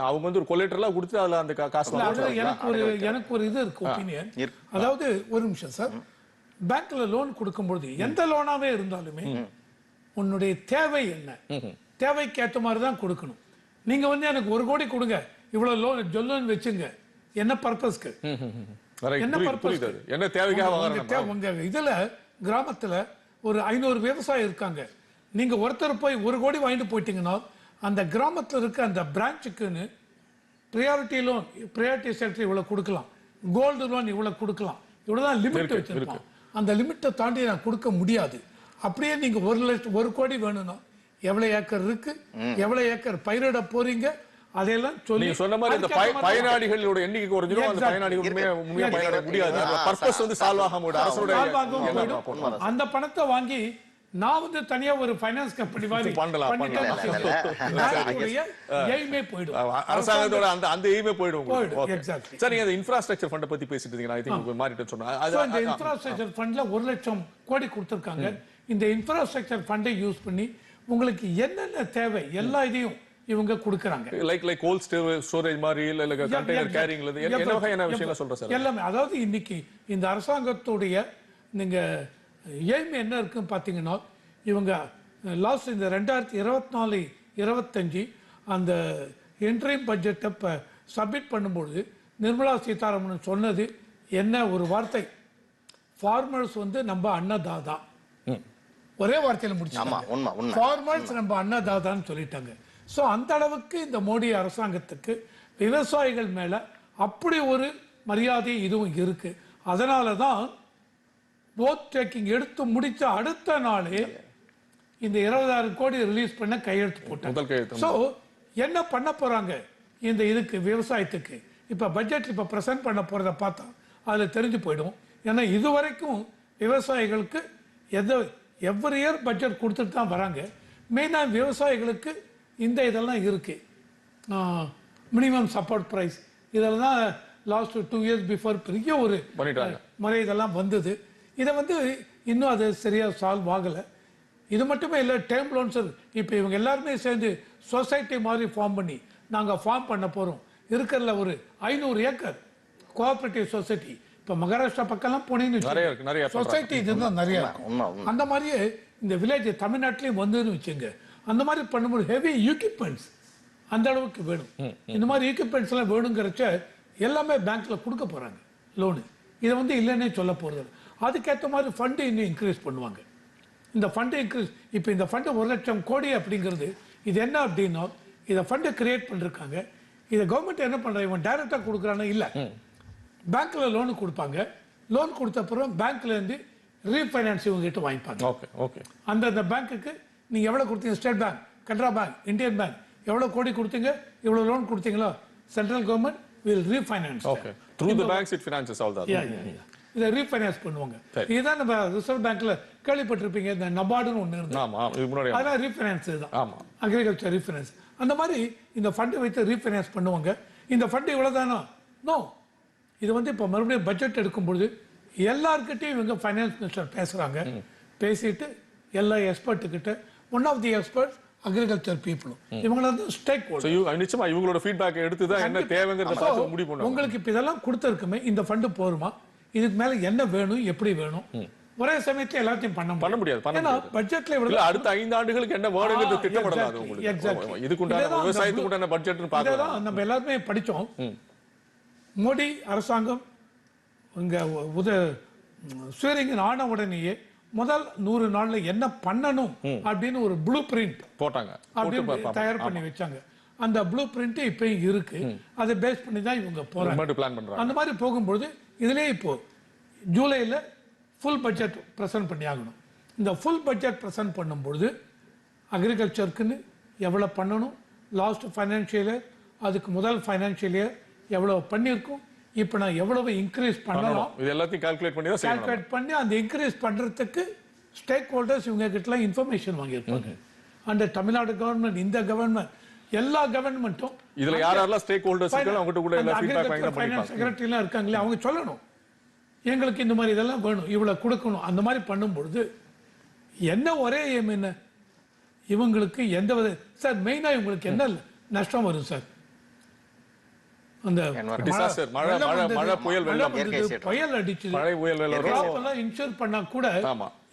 S1: அவங்க வந்து ஒரு கொலேட்டரலா கொடுத்து அதுல அந்த காசு
S3: எனக்கு ஒரு எனக்கு ஒரு இது இருக்கு ஒப்பீனியன். அதாவது ஒரு நிமிஷம் சார். பேங்க்ல லோன் கொடுக்கும்பொழுது எந்த லோனாவே இருந்தாலுமே உன்னுடைய தேவை என்ன? தேவைக்கு ஏற்ற மாதிரி தான் கொடுக்கணும். நீங்க வந்து எனக்கு ஒரு கோடி கொடுங்க. இவ்வளவு லோன் ஜொல்லோன் வச்சுங்க. என்ன பர்பஸ்க்கு என்ன
S1: அது. என்ன தேவைக்காக
S3: உங்க இதுல கிராமத்துல ஒரு ஐநூறு விவசாயி இருக்காங்க. நீங்க ஒருத்தர் போய் ஒரு கோடி வாங்கிட்டு போயிட்டீங்கன்னா அந்த கிராமத்துல இருக்க அந்த பிரான்ச்சுக்குன்னு ப்ரையாரிட்டி லோன் ப்ரையாரிட்டி செக்டர் இவ்வளவு கொடுக்கலாம். கோல்டு லோன் இவ்வளவு கொடுக்கலாம். இவ்வளவுதான் லிமிட் வச்சிருப்பான். அந்த லிமிட்டை தாண்டி நான் கொடுக்க முடியாது. அப்படியே நீங்க ஒரு லட்சம் ஒரு கோடி வேணும்னா எவ்வளவு ஏக்கர் இருக்கு? எவ்வளவு ஏக்கர் பயிரிட போறீங்க? அதையெல்லாம் சொல்லி
S1: சொன்ன மாதிரி இந்த பயனாளிகளோட எண்ணிக்கை குறைஞ்சிரும் அந்த. பயனாளிகள் உண்மையா உண்மையா. பயனடைய முடியாது. பர்பஸ் வந்து சால்வ் ஆக முடியும் அரசோட.
S3: அந்த பணத்தை வாங்கி நான் வந்து தனியா ஒரு ஃபைனான்ஸ் கம்பெனி மாதிரி
S1: பண்ணலாம்,
S3: எய்மே போயிடும்.
S1: அரசாங்கத்தோட அந்த அந்த எய்மே போயிடும். சரி நீங்க அந்த இன்ஃப்ராஸ்ட்ரக்சர் ஃபண்ட் பத்தி பேசிட்டு இருந்தீங்க ஐ திங்க் மாறிட்டு சொன்னா
S3: இந்த இன்ஃப்ராஸ்ட்ரக்சர் ஃபண்ட்ல ஒரு லட்சம் கோடி கொடுத்திருக்காங்க. இந்த இன்ஃப்ராஸ்ட்ரக்சர் ஃபண்டை யூஸ் பண்ணி உங்களுக்கு என்னென்ன தேவை? எல்லா இதையும் இவங்க கொடுக்கறாங்க.
S1: லைக் லைக் கோல்ட் ஸ்டோரேஜ் மாதிரி இல்ல இல்ல கண்டெய்னர் கேரிங்ல என்ன வகையான விஷயம்லாம் சொல்றேன் சார்.
S3: எல்லாமே அதாவது இன்னைக்கு இந்த அரசாங்கத்துடைய நீங்க எய்ம் என்ன இருக்குன்னு பார்த்தீங்கன்னா இவங்க லாஸ்ட் இந்த ரெண்டாயிரத்தி இருபத்தி நாலு இருபத்தஞ்சு அந்த என்ட்ரிம் பட்ஜெட்டை இப்போ சப்மிட் பண்ணும்பொழுது நிர்மலா சீதாராமன் சொன்னது என்ன ஒரு வார்த்தை? ஃபார்மர்ஸ் வந்து நம்ம அன்னதாதா ஒரே வார்த்தையில
S2: ஆமா
S3: முடிச்சாங்க
S2: உண்மை உண்மை.
S3: ஃபார்மர்ஸ் நம்ம அன்னதாதான்னு சொல்லிட்டாங்க. சோ அந்த அளவுக்கு இந்த மோடி அரசாங்கத்துக்கு விவசாயிகள் மேல அப்படி ஒரு மரியாதை இதுவும் இருக்கு. அதனால தான் போத் டேக்கிங் எடுத்து முடிச்ச அடுத்த நாளே இந்த இருபதாயிரம் கோடி ரிலீஸ் பண்ண கையெழுத்து போட்டாங்க. சோ என்ன பண்ண போறாங்க இந்த இதுக்கு விவசாயத்துக்கு? இப்ப பட்ஜெட் இப்ப பிரசன்ட் பண்ண போறத பார்த்தா அதுல தெரிஞ்சு போயிடும். ஏன்னா இதுவரைக்கும் விவசாயிகளுக்கு எது எவ்ரி இயர் பட்ஜெட் கொடுத்துட்டு தான் வராங்க. மெயினா விவசாயிகளுக்கு இந்த இதெல்லாம் இருக்கு. மினிமம் சப்போர்ட் ப்ரைஸ் இதெல்லாம் லாஸ்ட் டூ இயர்ஸ் பிஃபோர் பெரிய ஒரு. முறை இதெல்லாம் வந்தது. இதை வந்து இன்னும் அது சரியா சால்வ் ஆகலை. இது மட்டுமே இல்லை டேர்ம் லோன்ஸ் இப்போ இவங்க எல்லாருமே சேர்ந்து சொசைட்டி மாதிரி ஃபார்ம் பண்ணி நாங்கள் ஃபார்ம் பண்ண போகிறோம் இருக்கிறதுல ஒரு ஐநூறு ஏக்கர் கோஆபரேட்டிவ் சொசைட்டி இப்போ மகாராஷ்டிரா பக்கம்லாம்
S1: நிறைய இருக்கு, நிறைய
S3: போனீங்கன்னு சொசைட்டி இதுதான் நிறைய இருக்கும் அந்த மாதிரியே இந்த வில்லேஜ் தமிழ்நாட்டிலையும் வந்துன்னு வச்சுங்க. அந்த மாதிரி பண்ணும்போது ஹெவி equipments அந்த அளவுக்கு வேணும். இந்த மாதிரி equipments எல்லாம் வேணுங்கிறச்ச எல்லாமே பேங்க்ல கொடுக்க போறாங்க லோனு இதை வந்து இல்லைன்னே சொல்ல போறது. அதுக்கேற்ற மாதிரி ஃபண்டு இன்னும் இன்க்ரீஸ் பண்ணுவாங்க. இந்த ஃபண்டு இன்க்ரீஸ் இப்போ இந்த ஃபண்டு ஒரு லட்சம் கோடி அப்படிங்கிறது இது என்ன அப்படின்னா இதை ஃபண்டு கிரியேட் பண்ணிருக்காங்க. இதை கவர்மெண்ட் என்ன பண்றாங்க? இவன் டைரக்டா கொடுக்குறானா? இல்ல. பேங்க்ல லோனு கொடுப்பாங்க. லோன் கொடுத்த அப்புறம் பேங்க்ல இருந்து ரீஃபைனான்ஸ் இவங்க கிட்ட வாங்கிப்பாங்க
S1: ஓகே ஓகே
S3: அந்தந்த பேங்க்குக்கு நீங்க எவ்வளவு கொடுத்தீங்க? State Bank Canara bank Indian bank எவ்வளவு கோடி கொடுத்தீங்க? இவ்வளவு லோன் கொடுத்தீங்களா? Central government will refinance
S1: okay through the banks it finances all that
S3: இதை ரீஃபைனான்ஸ் பண்ணுவாங்க. இதுதான் நம்ம ரிசர்வ் பேங்க்ல கேள்விப்பட்டிருப்பீங்க. இந்த நபார்டுன்னு ஒண்ணு இருந்தது. அதெல்லாம் ரீஃபைனான்ஸ் தான்.
S1: ஆமா.
S3: அக்ரிகல்ச்சர் ரீஃபைனான்ஸ் அந்த மாதிரி இந்த ஃபண்டை வைத்து ரீஃபைனான்ஸ் பண்ணுவாங்க. இந்த ஃபண்டு இவ்வளவுதானா? நோ இது வந்து இப்போ மறுபடியும் பட்ஜெட் எடுக்கும்பொழுது எல்லார்கிட்டையும் இவங்க ஃபைனான்ஸ் மினிஸ்டர் பேசுறாங்க. பேசிட்டு எல்லா எக்ஸ்பர்ட் கிட்ட one of the expert agriculture பீப்புளும் இவங்கள வந்து ஸ்டேக்
S1: நிச்சயமா இவங்களோட ஃபீட்பேக் எடுத்து தான் என்ன தேவைங்கிறத பார்த்து முடிவு பண்ணுவாங்க
S3: உங்களுக்கு இப்ப இதெல்லாம் கொடுத்துருக்குமே இந்த ஃபண்டு போருமா? இதுக்கு மேல என்ன வேணும் எப்படி வேணும்? ஒரே சமயத்துல எல்லாத்தையும் பண்ண
S1: பண்ண முடியாது, பண்ண
S3: ஏன்னா. பட்ஜெட்ல இவ்வளவு
S1: அடுத்த ஐந்து ஆண்டுகளுக்கு என்ன வேணுங்கிறது திட்டமிடலாம் உங்களுக்கு. இதுக்குண்டான
S3: இதேதான் அந்த
S1: விவசாயத்துக்கு
S3: blue-
S1: உண்டான பட்ஜெட்னு பார்க்கலாம்.
S3: நம்ம எல்லாருமே படிச்சோம். மோடி அரசாங்கம் இங்க உத ஸ்வீரிங்கன் ஆன உடனேயே முதல் நூறு நாள்ல என்ன பண்ணணும் அப்படின்னு ஒரு ப்ளூ பிரிண்ட்
S1: போட்டாங்க. போட்டு
S3: அப்படின்னு தயார் பண்ணி வச்சாங்க. அந்த ப்ளூ பிரிண்ட் இப்பயும் இருக்கு. அதை பேஸ் பண்ணி தான் இவங்க போறாங்க.
S1: பிளான் பண்றாங்க.
S3: அந்த மாதிரி போகும்பொழுது இதுலயே இப்போ ஜூலைல ஃபுல் பட்ஜெட் ப்ரெசென்ட் பண்ணி ஆகணும். இந்த ஃபுல் பட்ஜெட் ப்ரெசென்ட் பண்ணும்பொழுது அக்ரிகல்ச்சருக்குன்னு எவ்வளவு பண்ணணும்? லாஸ்ட் ஃபைனான்ஷியல் இயர் அதுக்கு முதல் ஃபைனான்ஷியல் இயர் எவ்வளவு பண்ணியிருக்கோம்? இப்போ நான் எவ்வளவு இன்க்ரீஸ் பண்ணலாம்?
S1: இது எல்லாத்தையும் கால்குலேட் பண்ணி தான் செய்யணும்.
S3: கால்குலேட் பண்ணி அந்த இன்க்ரீஸ் பண்றதுக்கு ஸ்டேக் ஹோல்டர்ஸ் இவங்க கிட்டலாம் இன்ஃபர்மேஷன் வாங்கியிருப்பாங்க அந்த தமிழ்நாடு கவர்மெண்ட் இந்த கவர்மெண்ட் எல்லா கவர்மெண்ட்டும்
S1: இதுல யார் யாரெல்லாம் ஸ்டேக் ஹோல்டர்ஸ் இருக்காங்க அவங்க கூட எல்லாம் ஃபீட்பேக் வாங்கி
S3: ஃபைனான்ஸ்
S1: பண்ணிப்பாங்க
S3: செக்ரட்டரிலாம் இருக்காங்களே அவங்க சொல்லணும். எங்களுக்கு இந்த மாதிரி இதெல்லாம் வேணும் இவ்வளவு கொடுக்கணும் அந்த மாதிரி பண்ணும்பொழுது என்ன ஒரே எய்ம் என்ன? இவங்களுக்கு எந்த வித சார் மெயினா இவங்களுக்கு என்ன நஷ்டம் வரும் சார் அந்த
S1: மழை, மழை, மழை, புயல், வெள்ளம்.
S3: புயல் அடிச்சது.
S1: மழை புயல் வெள்ளம்
S3: இன்சூர் பண்ணா கூட.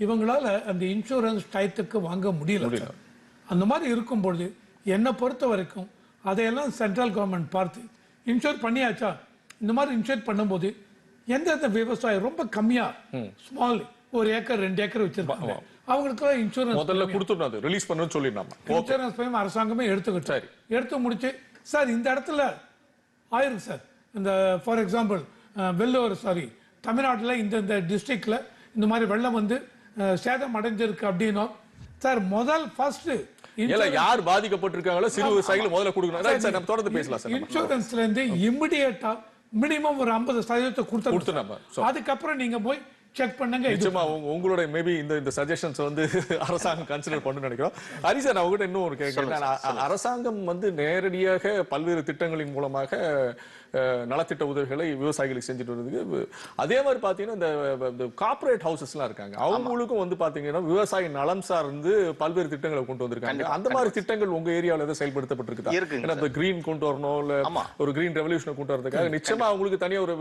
S3: இவங்களால அந்த இன்சூரன்ஸ் டயத்துக்கு வாங்க முடியல. அந்த மாதிரி இருக்கும்பொழுது என்னை பொறுத்த வரைக்கும் அதையெல்லாம் சென்ட்ரல் கவர்மெண்ட் பார்த்து இன்சூர் பண்ணியாச்சா? இந்த மாதிரி இன்சூர் பண்ணும்போது எந்தெந்த விவசாயம் ரொம்ப கம்மியா? ஸ்மால் ஒரு ஏக்கர் ரெண்டு ஏக்கர் வச்சிருக்காங்க. அவங்களுக்கெல்லாம் இன்சூரன்ஸ்
S1: முதல்ல கொடுத்துடணும் அது. ரிலீஸ் பண்ணணும்னு சொல்லிடலாம்?
S3: இன்சூரன்ஸ் பிரீமியம் அரசாங்கமே எடுத்துக்கிட்டு
S1: சரி.
S3: எடுத்து முடிச்சு சார் இந்த இடத்துல ஆயிருக்கு சார். இந்த ஃபார் எக்ஸாம்பிள் வெள்ளூர் சாரி தமிழ்நாட்டில் இந்த இந்த டிஸ்ட்ரிக்ட்ல இந்த மாதிரி வெள்ளம் வந்து சேதம் அடைஞ்சிருக்கு அப்படின்னா சார் முதல் ஃபர்ஸ்ட்
S1: இல்ல யார் பாதிக்கப்பட்டிருக்காங்களோ சிறு விவசாயிகள் முதல்ல கொடுக்கணும். சார் நம்ம தொடர்ந்து பேசலாம் சார்.
S3: இன்சூரன்ஸ்ல இருந்து இமிடியேட்டா மினிமம் ஒரு ஐம்பது சதவீதத்தை
S1: கொடுத்து
S3: அதுக்கப்புறம் நீங்க போய் செக் பண்ணுங்க
S1: நிச்சயமா உங்க- உங்களுடைய மேபி இந்த இந்த சஜஷன்ஸ் வந்து அரசாங்கம் கன்சிடர் பண்ணு நினைக்கிறோம். ஹரி சார் நான் உங்ககிட்ட இன்னும் ஒரு கேட்கிறேன் அரசாங்கம் வந்து நேரடியாக பல்வேறு திட்டங்களின் மூலமாக நலத்திட்ட உதவிகளை விவசாயிகளுக்கு செஞ்சுட்டு வருதுக்கு அதே மாதிரி பாத்தீங்கன்னா இந்த கார்ப்பரேட் ஹவுசஸ்லாம் இருக்காங்க. அவங்களுக்கும் வந்து பாத்தீங்கன்னா விவசாய நலம் சார்ந்து பல்வேறு திட்டங்களை கொண்டு வந்திருக்காங்க. அந்த மாதிரி திட்டங்கள் உங்க ஏரியாவில் ஏதாவது செயல்படுத்தப்பட்டிருக்குதா?
S2: இருக்குங்க
S1: ஏன்னா இந்த கிரீன் கொண்டு வரணும் இல்ல. ஒரு கிரீன் ரெவல்யூஷனை கொண்டு வரதுக்காக நிச்சயமா அவங்களுக்கு தனியா ஒரு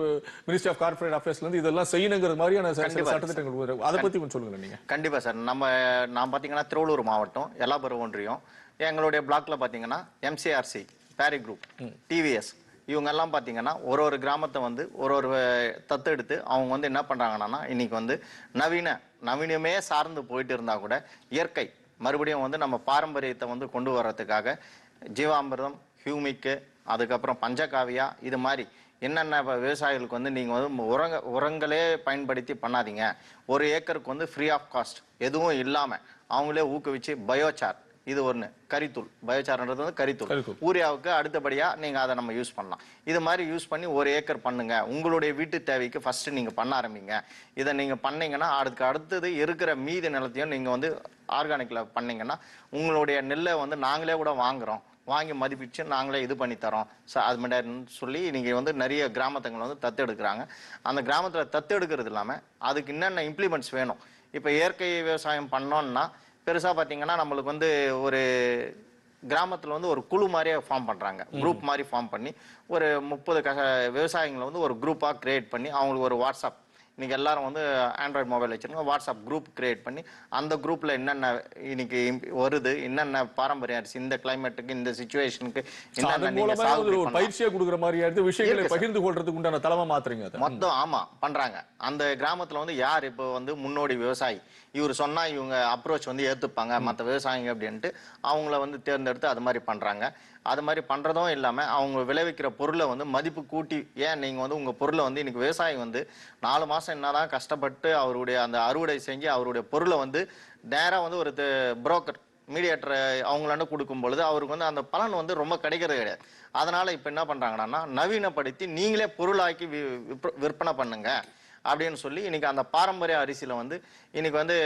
S1: மினிஸ்ட்ரி ஆஃப் கார்ப்பரேட் அஃபேர்ஸ்ல இருந்து இதெல்லாம் செய்யணுங்கிற மாதிரியான சட்டத்திட்டங்கள். அதை பத்தி கொஞ்சம் சொல்லுங்க நீங்க.
S2: கண்டிப்பா சார். நம்ம நான் பார்த்தீங்கன்னா திருவள்ளூர் மாவட்டம் எல்லாபுரம் ஒன்றியம். எங்களுடைய பிளாக்ல பார்த்தீங்கன்னா எம்சிஆர்சி பேரி குரூப் டிவிஎஸ் இவங்கெல்லாம் பார்த்தீங்கன்னா ஒரு ஒரு கிராமத்தை வந்து ஒரு ஒரு தத்தெடுத்து அவங்க வந்து என்ன பண்ணுறாங்கன்னா இன்னைக்கு வந்து நவீன நவீனமே சார்ந்து போயிட்டு இருந்தால் கூட இயற்கை மறுபடியும் வந்து நம்ம பாரம்பரியத்தை வந்து கொண்டு வர்றதுக்காக ஜீவாமிர்தம் ஹியூமிக்கு அதுக்கப்புறம் பஞ்சகாவியா இது மாதிரி என்னென்ன இப்போ விவசாயிகளுக்கு வந்து நீங்கள் வந்து உரங்க உரங்களே பயன்படுத்தி பண்ணாதீங்க. ஒரு ஏக்கருக்கு வந்து ஃப்ரீ ஆஃப் காஸ்ட் எதுவும் இல்லாமல் அவங்களே ஊக்குவிச்சு பயோசார் இது ஒன்று கரித்தூள். பயோசார்ன்றது வந்து கரித்தூள். யூரியாவுக்கு அடுத்தபடியாக நீங்கள் அதை நம்ம யூஸ் பண்ணலாம். இது மாதிரி யூஸ் பண்ணி ஒரு ஏக்கர் பண்ணுங்க. உங்களுடைய வீட்டு தேவைக்கு ஃபர்ஸ்ட் நீங்கள் பண்ண ஆரம்பிங்க. இதை நீங்கள் பண்ணீங்கன்னா அதுக்கு அடுத்தது இருக்கிற மீதி நிலத்தையும் நீங்கள் வந்து ஆர்கானிக்கில் பண்ணீங்கன்னா உங்களுடைய நெல்லை வந்து நாங்களே கூட வாங்குறோம். வாங்கி மதிப்பிச்சு நாங்களே இது பண்ணி தரோம். ச அது மாதிரின்னு சொல்லி நீங்கள் வந்து நிறைய கிராமத்துங்களை வந்து தத்தெடுக்கிறாங்க அந்த கிராமத்தில் தத்தெடுக்கிறது இல்லாமல் அதுக்கு என்னென்ன இம்ப்ளிமெண்ட்ஸ் வேணும்? இப்போ இயற்கை விவசாயம் பண்ணோம்னா பெருசாக பார்த்தீங்கன்னா நம்மளுக்கு வந்து ஒரு கிராமத்தில் வந்து ஒரு குழு மாதிரியே ஃபார்ம் பண்ணுறாங்க குரூப் மாதிரி ஃபார்ம் பண்ணி ஒரு முப்பது க விவசாயிகளை வந்து ஒரு குரூப்பாக கிரியேட் பண்ணி அவங்களுக்கு ஒரு வாட்ஸ்அப் இன்னைக்கு எல்லாரும் வந்து ஆண்ட்ராய்டு மொபைல் வச்சிருக்கோம் வாட்ஸ்அப் குரூப் கிரியேட் பண்ணி அந்த குரூப்ல என்னென்ன இன்னைக்கு வருது என்னென்ன பாரம்பரிய அரிசி இந்த கிளைமேட்டுக்கு இந்த சுச்சுவேஷனுக்கு என்னென்ன
S1: அதன்
S2: நீங்க
S1: மூலமா
S2: சாகுபடி
S1: ஒரு
S2: பண்ணலாம்.
S1: பயிற்சியா கொடுக்குற மாதிரி விஷயங்களை. பகிர்ந்து கொள்றதுக்கு உண்டான தலைமை மாத்துறீங்க
S2: மொத்தம் ஆமா பண்றாங்க. அந்த கிராமத்துல வந்து யார் இப்போ வந்து முன்னோடி விவசாயி? இவர் சொன்னா இவங்க அப்ரோச் வந்து ஏத்துப்பாங்க. மற்ற விவசாயிங்க அப்படின்ட்டு அவங்கள வந்து தேர்ந்தெடுத்து அது மாதிரி பண்றாங்க. அது மாதிரி பண்ணுறதும் இல்லாமல் அவங்க விளைவிக்கிற பொருளை வந்து மதிப்பு கூட்டி ஏன் நீங்கள் வந்து உங்கள் பொருளை வந்து இன்றைக்கி விவசாயி வந்து நாலு மாசம் என்னதான் கஷ்டப்பட்டு அவருடைய அந்த அறுவடை செஞ்சு அவருடைய பொருளை வந்து நேராக வந்து ஒரு புரோக்கர் மீடியேட்டர் அவங்களாண்ட கொடுக்கும் பொழுது அவருக்கு வந்து அந்த பலன் வந்து ரொம்ப கிடைக்கிறது கிடையாது. அதனால் இப்போ என்ன பண்ணுறாங்கன்னா நவீனப்படுத்தி நீங்களே பொருளாக்கி வி- விற்ப- விற்பனை பண்ணுங்க அப்படின்னு சொல்லி இன்னைக்கு அந்த பாரம்பரிய அரிசியில் வந்து இன்னைக்கு வந்து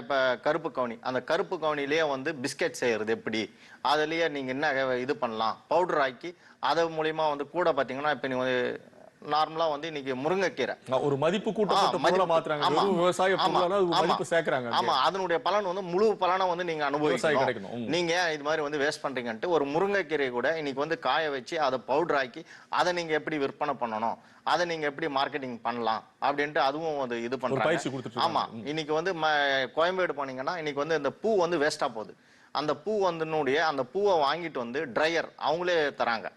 S2: இப்போ கருப்பு கவுனி. அந்த கருப்பு கவுனிலேயே வந்து பிஸ்கெட் செய்கிறது எப்படி? அதுலேயே நீங்கள் என்ன இது பண்ணலாம்? பவுடர் ஆக்கி அது மூலியமா வந்து கூட பார்த்தீங்கன்னா இப்போ நீங்கள் வந்து நார்மலா வந்து இன்னைக்கு முருங்கைக்கீரை.
S1: ஒரு மதிப்பு
S2: மதிப்பு-
S1: மாத்துறாங்க. விவசாய. மதிப்பு சேர்க்கறாங்க
S2: ஆமா. அதனுடைய பலன் வந்து முழு பலனை வந்து நீங்க அனுபவிக்கணும். நீங்க இது மாதிரி வந்து வேஸ்ட் பண்றீங்கன்ட்டு ஒரு முருங்கைக்கீரை கூட இன்னைக்கு வந்து காய வச்சு அதை பவுடர் ஆக்கி அதை நீங்க எப்படி விற்பனை பண்ணணும்? அதை நீங்க எப்படி மார்க்கெட்டிங் பண்ணலாம்? அப்படின்ட்டு அதுவும் வந்து இது பண்றாங்க. ஆமா. இன்னைக்கு வந்து கோயம்பேடு போனீங்கன்னா இன்னைக்கு வந்து இந்த பூ வந்து வேஸ்டா போகுது. அந்த பூ வந்துனுடைய அந்த பூவை வாங்கிட்டு வந்து ட்ரையர் அவங்களே தராங்க.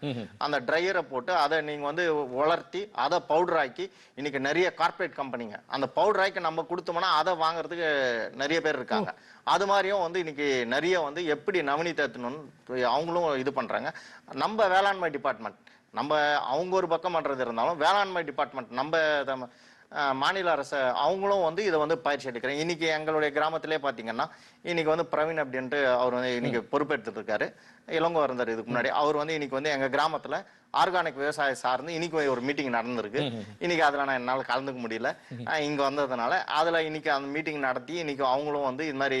S2: அந்த ட்ரையரை போட்டு அதை நீங்க வந்து வளர்த்தி அதை பவுடர் ஆக்கி இன்னைக்கு நிறைய கார்ப்பரேட் கம்பெனிங்க அந்த பவுடர் ஆக்கி நம்ம கொடுத்தோம்னா அதை வாங்குறதுக்கு நிறைய பேர் இருக்காங்க. அது மாதிரியும் வந்து இன்னைக்கு நிறைய வந்து எப்படி நவீனத்தணும்னு அவங்களும் இது பண்றாங்க. நம்ம வேளாண்மை டிபார்ட்மெண்ட் நம்ம அவங்க ஒரு பக்கம் பண்றது இருந்தாலும் வேளாண்மை டிபார்ட்மெண்ட் நம்ம மாநில அரசு அவங்களும் வந்து இதை வந்து பயிற்சி எடுக்கிறேன். இன்னைக்கு எங்களுடைய கிராமத்திலே பாத்தீங்கன்னா இன்னைக்கு வந்து பிரவீன் அப்படின்ட்டு அவர் வந்து இன்னைக்கு பொறுப்பெடுத்துட்டு இருக்காரு இளங்கோ இருந்தார் இதுக்கு முன்னாடி. அவர் வந்து இன்னைக்கு வந்து எங்க கிராமத்துல ஆர்கானிக் விவசாயம் சார்ந்து இன்னைக்கு ஒரு மீட்டிங் நடந்திருக்கு. இன்னைக்கு அதுல நான் என்னால கலந்துக்க முடியல. இங்க வந்ததுனால அதுல இன்னைக்கு அந்த மீட்டிங் நடத்தி இன்னைக்கு அவங்களும் வந்து இது மாதிரி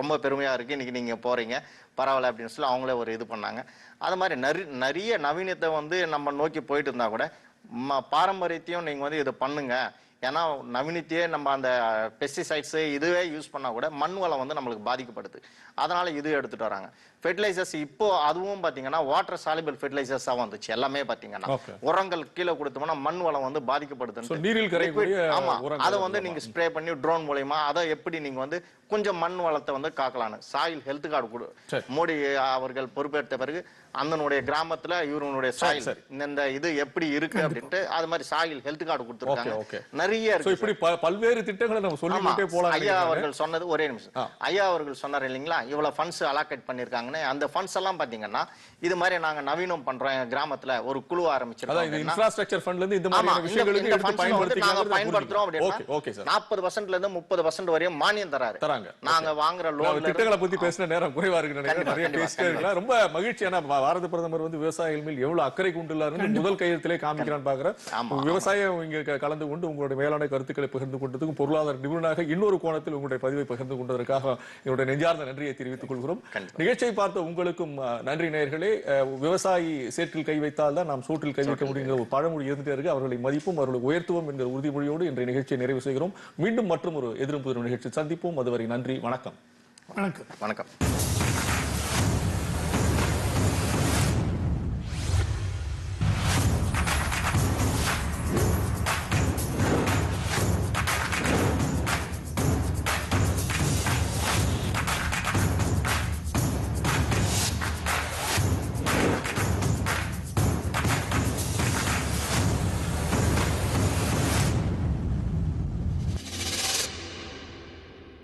S2: ரொம்ப பெருமையா இருக்கு. இன்னைக்கு நீங்க போறீங்க. பரவாயில்ல அப்படின்னு சொல்லி அவங்களே ஒரு இது பண்ணாங்க. அது மாதிரி நிறைய நிறைய நவீனத்தை வந்து நம்ம நோக்கி போயிட்டு இருந்தா கூட பாரம்பரியத்தையும் நீங்க வந்து இதை பண்ணுங்க. ஏன்னா நவீனத்தையே நம்ம அந்த பெஸ்டிசைட்ஸ் இதுவே யூஸ் பண்ணா கூட மண் வளம் வந்து நம்மளுக்கு பாதிக்கப்படுது. அதனால இது எடுத்துட்டு வராங்க. ஃபெர்டிலைசர்ஸ் இப்போ அதுவும் பாத்தீங்கன்னா வாட்டர் சாலிபிள் ஃபெர்டிலைசர்ஸா வந்துச்சு. எல்லாமே பாத்தீங்கன்னா.
S1: Okay.
S2: உரங்கள் கீழே கொடுத்தோம்னா மண் வளம் வந்து
S1: So,
S2: பாதிக்கப்படுதுன்னு
S1: நீரில் கரையக்கூடிய
S2: Liquid- ஆமா.
S1: உரங்கள்
S2: அதை வந்து நீங்க ஸ்ப்ரே பண்ணி ட்ரோன் மூலயமா அதை எப்படி நீங்க வந்து கொஞ்சம் மண் வளத்தை வந்து காக்கலான்னு சாயில் ஹெல்த் கார்டு கொடு. மோடி அவர்கள் பொறுப்பேற்ற பிறகு அந்தனுடைய கிராமத்துல இவருடைய சாயில். இந்த இது எப்படி இருக்கு அப்படின்ட்டு அது மாதிரி சாயில் ஹெல்த் கார்டு கொடுத்துருக்காங்க. நிறைய
S1: இப்படி பல்வேறு திட்டங்களை நம்ம. சொல்லிக்கிட்டே போலாம்
S2: ஐயா அவர்கள் சொன்னது ஒரே நிமிஷம். ஐயா அவர்கள் சொன்னார் இல்லைங்களா? இவ்வளவு ஃபண்ட்ஸ் அலாக்கேட் பண்ணிருக்காங்கன்னு. அந்த ஃபண்ட்ஸ் எல்லாம் பாத்தீங்கன்னா இது மாதிரி நாங்க நவீனம் பண்றோம் எங்க கிராமத்துல. ஒரு குழு ஆரம்பிச்சிருக்கோம்
S1: இன்ஃப்ராஸ்ட்ரக்சர் ஃபண்ட்ல இருந்து இந்த
S2: இந்த-
S1: விஷயங்களுக்கு எடுத்து
S2: வந்து நாங்க பயன்படுத்துறோம் அப்படின்னா
S1: ஓகே ஓகே சார்.
S2: நாற்பது பர்சன்ட்ல இருந்து முப்பது பர்சன்ட் வரையும் மானியம் தராரு.
S1: தராங்க.
S2: நாங்க வாங்குற லோன்ல
S1: திட்டங்களை பத்தி பேசின நேரம் குறைவா இருக்கு நிறைய பேசிட்டே இருக்கலாம். ரொம்ப மகிழ்ச்சியான பாரத பிரதமர் வந்து விவசாயிகள் மேல் எவ்வளவு அக்கறை கொண்டுள்ளாருன்னு முதல் கையெழுத்திலே காமிக்கிறான்னு பாக்குறேன். விவசாயம் இங்க கலந்து கொண்டு உங்களுடைய மேலான கருத்துக்களை பகிர்ந்து கொண்டதுக்கும் பொருளாதார நிபுணராக இன்னொரு கோணத்தில் உங்களுடைய பதிவை பகிர்ந்து கொண்டதற்காக என்னுடைய நெஞ்சார்ந்த நன்றியை தெரிவித்துக் கொள்கிறோம். நிகழ்ச்சியை பார்த்த உங்களுக்கும் நன்றி நேயர்களே. விவசாயி சேற்றில் கை வைத்தால் தான் நாம் சோற்றில் கை வைக்க முடியுங்கிற ஒரு பழமொழி இருந்துட்டே இருக்கு. அவர்களை மதிப்பும் அவர்களை உயர்த்துவோம் என்கிற உறுதிமொழியோடு இன்றைய நிகழ்ச்சியை நிறைவு செய்கிறோம். மீண்டும் மற்றும் ஒரு எதிரும் புதிரும் நிகழ்ச்சி சந்திப்போம். அதுவரை நன்றி வணக்கம்.
S3: வணக்கம்.
S2: வணக்கம்.